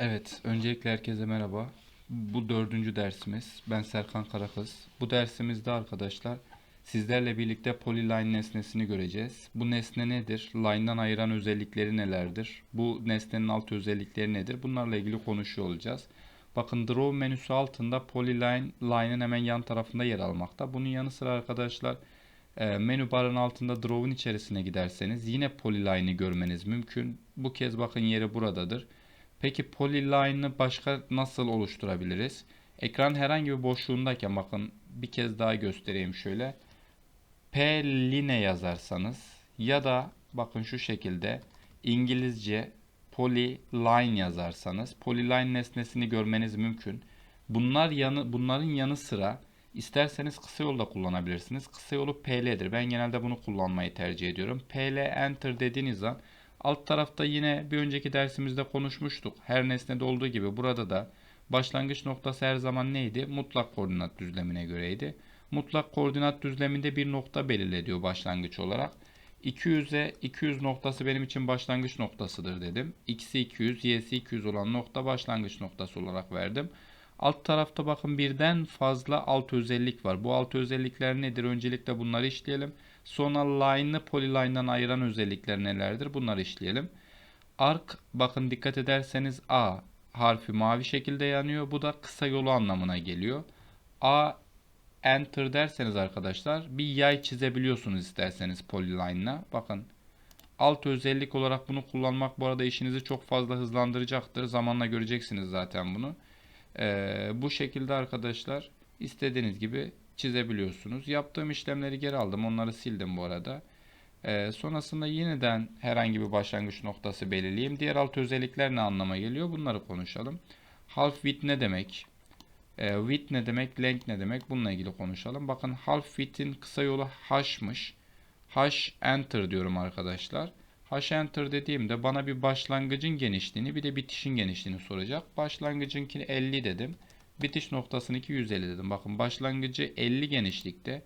Evet, öncelikle herkese merhaba. Bu dördüncü dersimiz. Ben Serkan Karakız. Bu dersimizde arkadaşlar sizlerle birlikte polyline nesnesini göreceğiz. Bu nesne nedir? Line'dan ayıran özellikleri nelerdir? Bu nesnenin alt özellikleri nedir? Bunlarla ilgili konuşuyor olacağız. Bakın Draw menüsü altında Polyline, line'ın hemen yan tarafında yer almakta. Bunun yanı sıra arkadaşlar e, menü barın altında Draw'un içerisine giderseniz yine Polyline'ı görmeniz mümkün. Bu kez bakın yeri buradadır. Peki polyline'ı başka nasıl oluşturabiliriz? Ekran herhangi bir boşluğundayken bakın bir kez daha göstereyim şöyle. P-line yazarsanız ya da bakın şu şekilde İngilizce polyline yazarsanız polyline nesnesini görmeniz mümkün. Bunlar yanı bunların yanı sıra isterseniz kısa yolda kullanabilirsiniz. Kısa yolu PL'dir. Ben genelde bunu kullanmayı tercih ediyorum. PL enter dediğiniz an alt tarafta yine bir önceki dersimizde konuşmuştuk. Her nesnede olduğu gibi burada da başlangıç noktası her zaman neydi? Mutlak koordinat düzlemine göreydi. Mutlak koordinat düzleminde bir nokta belirle diyor başlangıç olarak. 200'e 200 noktası benim için başlangıç noktasıdır dedim. X'i 200, Y'si 200 olan nokta başlangıç noktası olarak verdim. Alt tarafta bakın birden fazla alt özellik var. Bu alt özellikler nedir? Öncelikle bunları işleyelim. Sonra line'ı polyline'dan ayıran özellikler nelerdir? Bunları işleyelim. Arc bakın dikkat ederseniz A harfi mavi şekilde yanıyor. Bu da kısa yolu anlamına geliyor. A enter derseniz arkadaşlar bir yay çizebiliyorsunuz isterseniz polyline'la. Bakın alt özellik olarak bunu kullanmak bu arada işinizi çok fazla hızlandıracaktır. Zamanla göreceksiniz zaten bunu. Ee, bu şekilde arkadaşlar istediğiniz gibi çizebiliyorsunuz. Yaptığım işlemleri geri aldım. Onları sildim bu arada. Ee, sonrasında yeniden herhangi bir başlangıç noktası belirleyeyim. Diğer alt özellikler ne anlama geliyor? Bunları konuşalım. Half width ne demek? Ee, width ne demek? Length ne demek? Bununla ilgili konuşalım. Bakın half width'in kısa yolu h'mış. H enter diyorum arkadaşlar. H enter dediğimde bana bir başlangıcın genişliğini bir de bitişin genişliğini soracak. Başlangıcınkini 50 dedim. Bitiş noktasınınki 150 dedim. Bakın başlangıcı 50 genişlikte.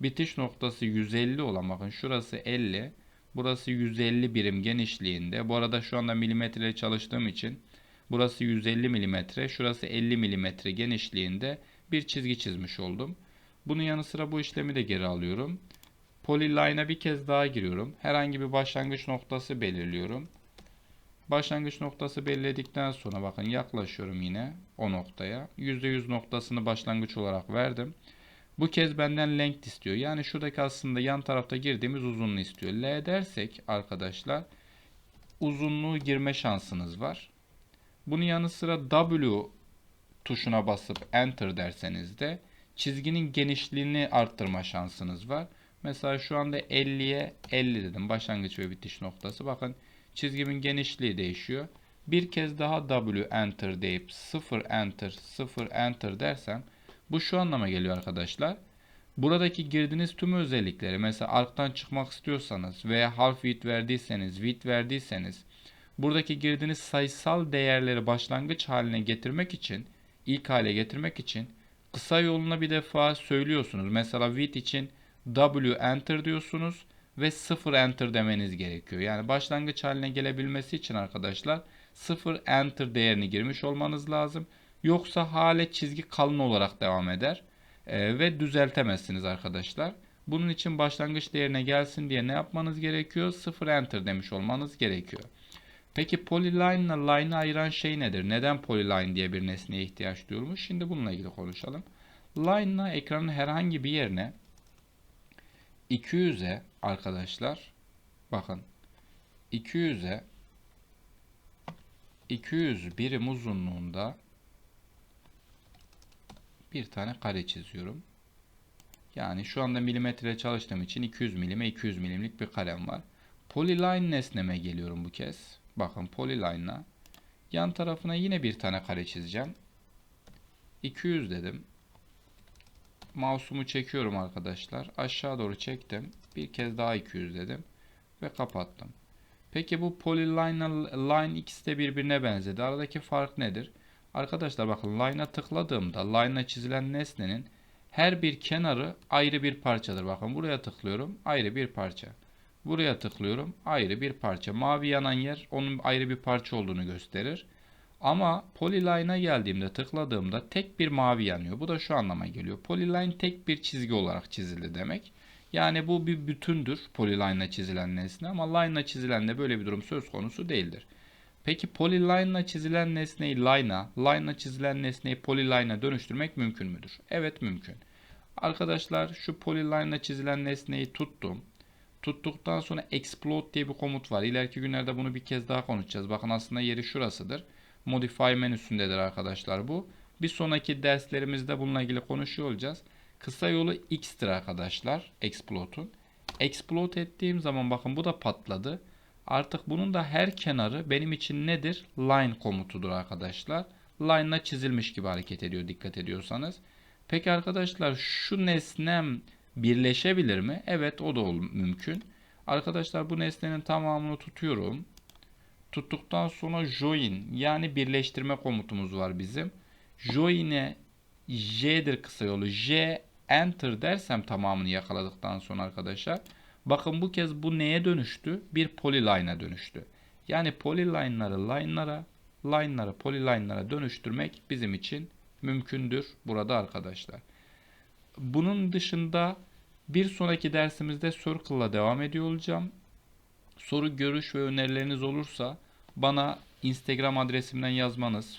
Bitiş noktası 150 olan bakın şurası 50. Burası 150 birim genişliğinde. Bu arada şu anda milimetre çalıştığım için burası 150 milimetre. Şurası 50 milimetre genişliğinde bir çizgi çizmiş oldum. Bunun yanı sıra bu işlemi de geri alıyorum. Polyline'a bir kez daha giriyorum. Herhangi bir başlangıç noktası belirliyorum. Başlangıç noktası belirledikten sonra bakın yaklaşıyorum yine o noktaya. %100 noktasını başlangıç olarak verdim. Bu kez benden length istiyor. Yani şuradaki aslında yan tarafta girdiğimiz uzunluğu istiyor. L dersek arkadaşlar uzunluğu girme şansınız var. Bunun yanı sıra W tuşuna basıp enter derseniz de çizginin genişliğini arttırma şansınız var. Mesela şu anda 50'ye 50 dedim. Başlangıç ve bitiş noktası. Bakın çizgimin genişliği değişiyor. Bir kez daha W enter deyip 0 enter 0 enter dersem bu şu anlama geliyor arkadaşlar. Buradaki girdiğiniz tüm özellikleri mesela arktan çıkmak istiyorsanız veya half width verdiyseniz, width verdiyseniz buradaki girdiğiniz sayısal değerleri başlangıç haline getirmek için, ilk hale getirmek için kısa yoluna bir defa söylüyorsunuz. Mesela width için W enter diyorsunuz ve 0 enter demeniz gerekiyor. Yani başlangıç haline gelebilmesi için arkadaşlar 0 enter değerini girmiş olmanız lazım. Yoksa hale çizgi kalın olarak devam eder ee, ve düzeltemezsiniz arkadaşlar. Bunun için başlangıç değerine gelsin diye ne yapmanız gerekiyor? 0 enter demiş olmanız gerekiyor. Peki polyline ile line'ı ayıran şey nedir? Neden polyline diye bir nesneye ihtiyaç duyulmuş? Şimdi bununla ilgili konuşalım. Line ile ekranın herhangi bir yerine 200'e arkadaşlar bakın 200'e 200 birim uzunluğunda bir tane kare çiziyorum. Yani şu anda milimetre çalıştığım için 200 milime 200 milimlik bir karem var. Polyline nesneme geliyorum bu kez. Bakın polyline'a yan tarafına yine bir tane kare çizeceğim. 200 dedim. Mouse'umu çekiyorum arkadaşlar. Aşağı doğru çektim. Bir kez daha 200 dedim. Ve kapattım. Peki bu polyline line ikisi de birbirine benzedi. Aradaki fark nedir? Arkadaşlar bakın line'a tıkladığımda line'a çizilen nesnenin her bir kenarı ayrı bir parçadır. Bakın buraya tıklıyorum ayrı bir parça. Buraya tıklıyorum ayrı bir parça. Mavi yanan yer onun ayrı bir parça olduğunu gösterir. Ama Polyline'a geldiğimde tıkladığımda tek bir mavi yanıyor. Bu da şu anlama geliyor. Polyline tek bir çizgi olarak çizildi demek. Yani bu bir bütündür Polyline'la çizilen nesne ama line'la çizilen de böyle bir durum söz konusu değildir. Peki polyline'la çizilen nesneyi line'a, line'la çizilen nesneyi polyline'a dönüştürmek mümkün müdür? Evet mümkün. Arkadaşlar şu polyline'la çizilen nesneyi tuttum. Tuttuktan sonra explode diye bir komut var. İleriki günlerde bunu bir kez daha konuşacağız. Bakın aslında yeri şurasıdır. Modify menüsündedir arkadaşlar bu. Bir sonraki derslerimizde bununla ilgili konuşuyor olacağız. Kısa yolu x'tir arkadaşlar. Explode'un. Explode ettiğim zaman bakın bu da patladı. Artık bunun da her kenarı benim için nedir? Line komutudur arkadaşlar. Line'la çizilmiş gibi hareket ediyor dikkat ediyorsanız. Peki arkadaşlar şu nesnem birleşebilir mi? Evet o da mümkün. Arkadaşlar bu nesnenin tamamını tutuyorum. Tuttuktan sonra join yani birleştirme komutumuz var bizim. Join'e J'dir kısa yolu. J enter dersem tamamını yakaladıktan sonra arkadaşlar. Bakın bu kez bu neye dönüştü? Bir polyline'a dönüştü. Yani polyline'ları line'lara, line'ları polyline'lara dönüştürmek bizim için mümkündür burada arkadaşlar. Bunun dışında bir sonraki dersimizde Circle'la devam ediyor olacağım. Soru, görüş ve önerileriniz olursa bana Instagram adresimden yazmanız,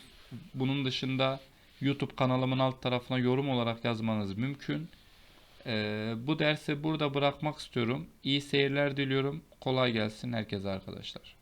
bunun dışında YouTube kanalımın alt tarafına yorum olarak yazmanız mümkün. Ee, bu dersi burada bırakmak istiyorum. İyi seyirler diliyorum. Kolay gelsin herkese arkadaşlar.